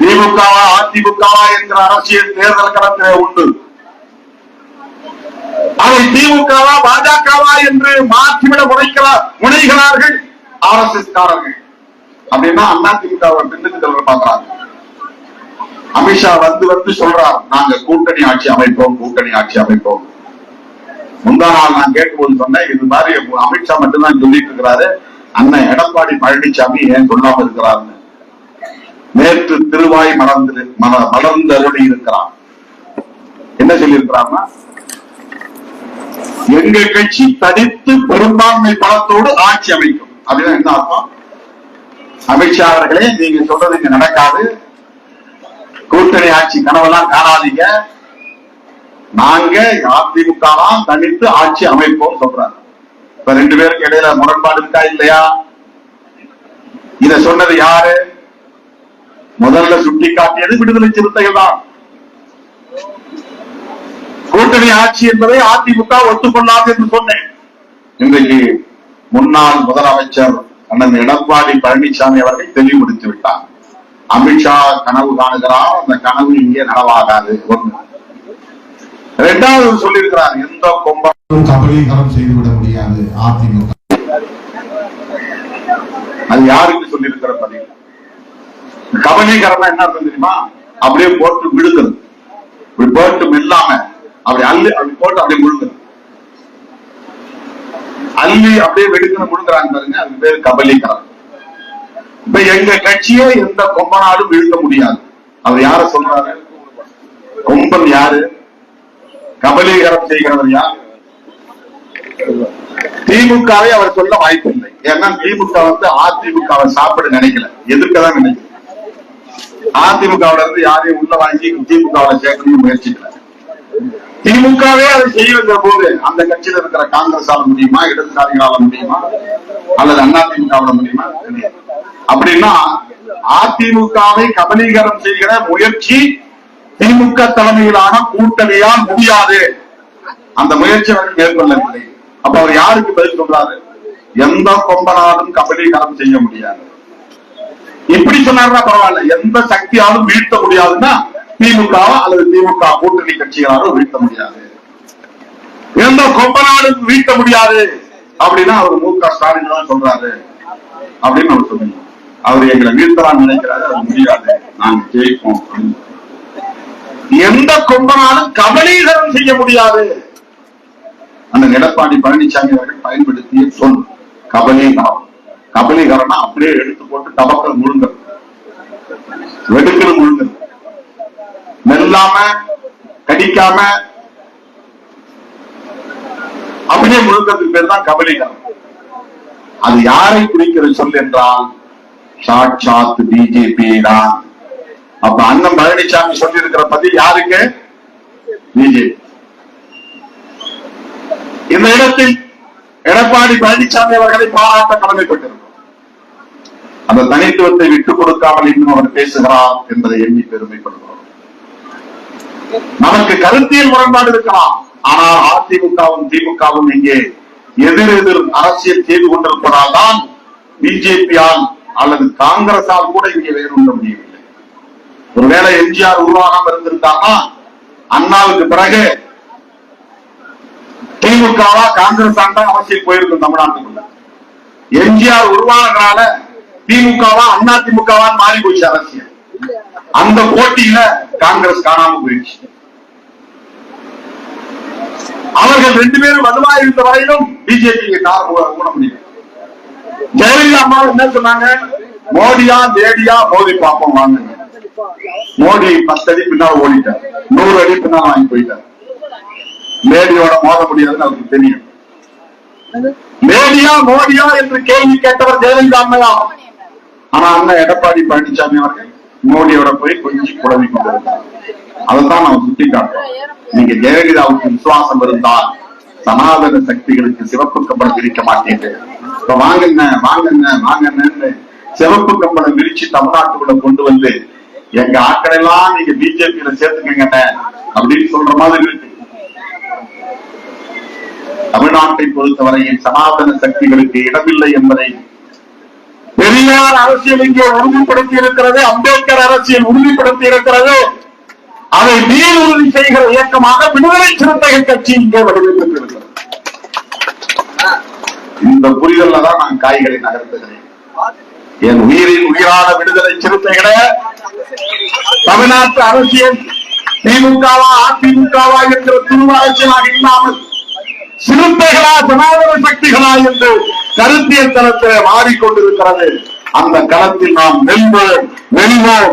திமுகவா அதிமுகவா என்கிற அரசியல் தேர்தல் களத்திலே உண்டு. அதை திமுகவா பாஜகவா என்று மாற்றிவிட முனைக்கிற முனைகிறார்கள் ஆர் எஸ் எஸ் காரர்கள். அப்படின்னா அண்ணா திமுகவை பின்னுக்கு தள்ள பாக்குறாங்க அமித்ஷா வந்து வந்து சொல்றார் நாங்க கூட்டணி ஆட்சி அமைப்போம் கூட்டணி ஆட்சி அமைப்போம். முந்தா நாள் நான் கேட்கும்போது சொன்னேன் இது மாதிரி அமித்ஷா மட்டும்தான் சொல்லிட்டு இருக்கிறாரு. அண்ணன் எடப்பாடி பழனிசாமி ஏன் சொல்லாம இருக்கிறாருன்னு. நேற்று திருவாய் மலர்ந்து மலர்ந்து அருளி இருக்கிறான். என்ன சொல்லியிருக்கிறான்னா எங்க கட்சி தனித்து பெரும்பான்மை பலத்தோடு ஆட்சி அமைக்கும். அப்படின்னா என்ன அர்த்தம்? அமித்ஷா அவர்களே நீங்க சொல்றது இங்க நடக்காது. கூட்டணி ஆட்சி கனவெல்லாம் காணாதீங்க. நாங்க அதிமுக தான் தனித்து ஆட்சி அமைப்போம் சொல்றாங்க. இப்ப ரெண்டு பேருக்கு இடையில முரண்பாடு இருக்கா இல்லையா? இத சொன்னது யாரு? முதல்ல சுட்டி காட்டியது விடுதலை சிறுத்தைகள் தான். கூட்டணி ஆட்சி என்பதை அதிமுக ஒத்துக்கொள்ளாது என்று சொன்னேன். இன்றைக்கு முன்னாள் முதலமைச்சர் அண்ணன் எடப்பாடி பழனிசாமி அவர்கள் தெளிவுபடுத்தி விட்டார். அமித்ஷா கனவு காணுகிறார் அந்த கனவு இங்கே நனவாகாது. ஒன்று ரெண்டாவது சொல்லியிருக்கிறார் எந்த கொம்பனும் கபலீகரம் செய்துவிட முடியாது அதிமுக. அது யாருக்கு சொல்லியிருக்கிற பதிவு கபலீகரம்னா என்ன அர்த்தம் தெரியுமா? அப்படியே போட்டு விழுகிறது இப்படி போட்டு மெல்லாம அப்படி அள்ளி அப்படி போட்டு அப்படியே முழுங்குறது அள்ளி அப்படியே வெடிக்கணும் முழுங்குறாங்க பாருங்க அது பேர் கபலீகரம். இப்ப எங்க கட்சியை எந்த கொம்பனாலும் வீழ்த்த முடியாது. அவர் யார சொல்றாரு? கொம்பன் யாரு? கபலீகரம் செய்கிறவர் யார்? திமுகவை அவர் சொல்ல வாய்ப்பில்லை. ஏன்னா திமுக வந்து அதிமுகவை சாப்பிட நினைக்கல. எதிர்க்கதான் நினைக்கல. அதிமுகவுல இருந்து யாரையும் உள்ள வாங்கி திமுகவை சேர்க்கணும்னு முயற்சிக்கல. திமுகவே அதை செய்யுங்கிற போது அந்த கட்சியில இருக்கிற காங்கிரஸால முடியுமா? இடதுசாரிகளால முடியுமா? அல்லது அண்ணா முடியுமா? அப்படின்னா அதிமுகவை கபலீகரம் செய்கிற முயற்சி திமுக தலைமையிலான கூட்டணியால் முடியாது. அந்த முயற்சி அவர்கள் மேற்கொள்ளவில்லை. அப்ப அவர் யாருக்கு பதில் சொல்றாரு? எந்த கொம்பனாலும் கபலீகரம் செய்ய முடியாது. இப்படி சொன்னாருன்னா பரவாயில்ல. எந்த சக்தியாலும் வீழ்த்த முடியாதுன்னா திமுக அல்லது திமுக கூட்டணி கட்சிகளாலும் வீழ்த்த முடியாது. எந்த கொம்பனாலும் வீழ்த்த முடியாது அப்படின்னா அவர் மு க ஸ்டாலின் தான் சொல்றாரு அப்படின்னு அவர் சொல்லுங்க அவர் எங்களை வீழ்த்தலாம் நினைக்கிறாரு. அது முடியாது. நாங்க ஜெயிப்போம் அப்படின்னு. எந்த கொம்பனாலும் கபலீகரம் செய்ய முடியாது. அந்த எடப்பாடி பழனிசாமி அவர்கள் பயன்படுத்திய சொல் கபலீகரம். கபலீகரம்னா அப்படியே எடுத்து போட்டு டபக்கல் முழுங்கல் வெடுக்கல் முழுங்கல் மெல்லாம கடிக்காம அப்படியே முழுங்கிறதுக்கு பேர் தான் கபலீகரம். அது யாரை குறிக்கிற சொல் என்றால் சாட்சாத் பிஜேபி தான் அப்ப அண்ணன் பழனிசாமி சொல்லி இருக்கிற பத்தி யாருக்கு? பிஜேபி இந்த இடத்தில் எடப்பாடி பழனிசாமி அவர்களை பாராட்ட கடமைப்பட்டிருக்கிறோம் அந்த தனித்துவத்தை விட்டுக் கொடுக்காமல் இன்னும் அவர் பேசுகிறார் என்பதை எண்ணி பெருமைப்படுகிறோம். நமக்கு கருத்தியல் முரண்பாடு இருக்கலாம். ஆனால் அதிமுகவும் திமுகவும் இங்கே எதிர் எதிர் அரசியல் செய்து கொண்டிருப்பதால் தான் பிஜேபியால் அல்லது காங்கிரஸால் கூட இங்கே வேறு முடியும் எம்ஜிஆர் உருவாகாம இருந்திருந்தாங்கன்னா அண்ணாவுக்கு பிறகு திமுகவா காங்கிரஸ் ஆண்டா அரசியல் போயிருக்கும் தமிழ்நாட்டுக்குள்ள. எம்ஜிஆர் உருவானதுனால திமுகவா அண்ணா திமுகவான்னு மாறி போச்சு அரசியல். அந்த போட்டியில காங்கிரஸ் காணாம போயிடுச்சு. அவர்கள் ரெண்டு பேரும் வலுவா இருந்த வரையிலும் பிஜேபி கார் ஊட முடியும் ஜெயலலிதா அம்மா என்ன சொன்னாங்க? மோடியா லேடியா மோடி பார்ப்போம் வாங்க. மோடி பத்து அடி பின்னால் ஓடிட்டார். நூறு அடி பின்னால் வாங்கி போயிட்டார். மேடியோட மோத முடியாதுன்னு அவருக்கு தெரியும். மேடியா மோடியா என்று கேள்வி கேட்டவர் ஜெயலலிதா அம்மையா ஆனா அண்ணன் எடப்பாடி பழனிசாமி அவர்கள் மோடியோட போய் கொஞ்சம் குழம்பி கொண்டிருந்தார். அதைத்தான் நான் சுட்டி காட்டுறோம் நீங்க ஜெயலலிதாவுக்கு விசுவாசம் இருந்தால் சனாதன சக்திகளுக்கு சிவப்பு கம்பளம் விரிக்க மாட்டீர்கள் இப்ப வாங்கண்ண வாங்குங்க வாங்குங்கன்னு சிவப்பு கம்பளம் விரிச்சு தமிழ்நாட்டுக்குள்ள கொண்டு வந்து எங்க ஆட்கள் எல்லாம் நீங்க பிஜேபியில சேர்த்துக்கங்க அப்படின்னு சொல்ற மாதிரி இருக்கு. தமிழ்நாட்டை பொறுத்தவரையில் சனாதன சக்திகளுக்கு இடமில்லை என்பதை பெரியார் அரசியல் இங்கே உறுதிப்படுத்தி இருக்கிறது அம்பேத்கர் அரசியல் உறுதிப்படுத்தி இருக்கிறது. அதை மீள் உறுதி செய்கிற இயக்கமாக விடுதலை சிறுத்தைகள் கட்சி இங்கே வடிவமைத்திருக்கிறது. இந்த புரிதல்ல தான் நான் காய்களை நகர்த்துகிறேன். என் உயிரின் உயிரான விடுதலை சிறுத்தைகளை தமிழ்நாட்டு அரசியல் திமுகவா அதிமுகவா என்கிற துருவாரசியலாக இல்லாமல் சிறுத்தைகளா சனாதன சக்திகளா என்று கருத்தியல் தளத்தில் மாறிக்கொண்டிருக்கிறது. அந்த களத்தில் நாம் நெல்வோம் வெல்வோம்.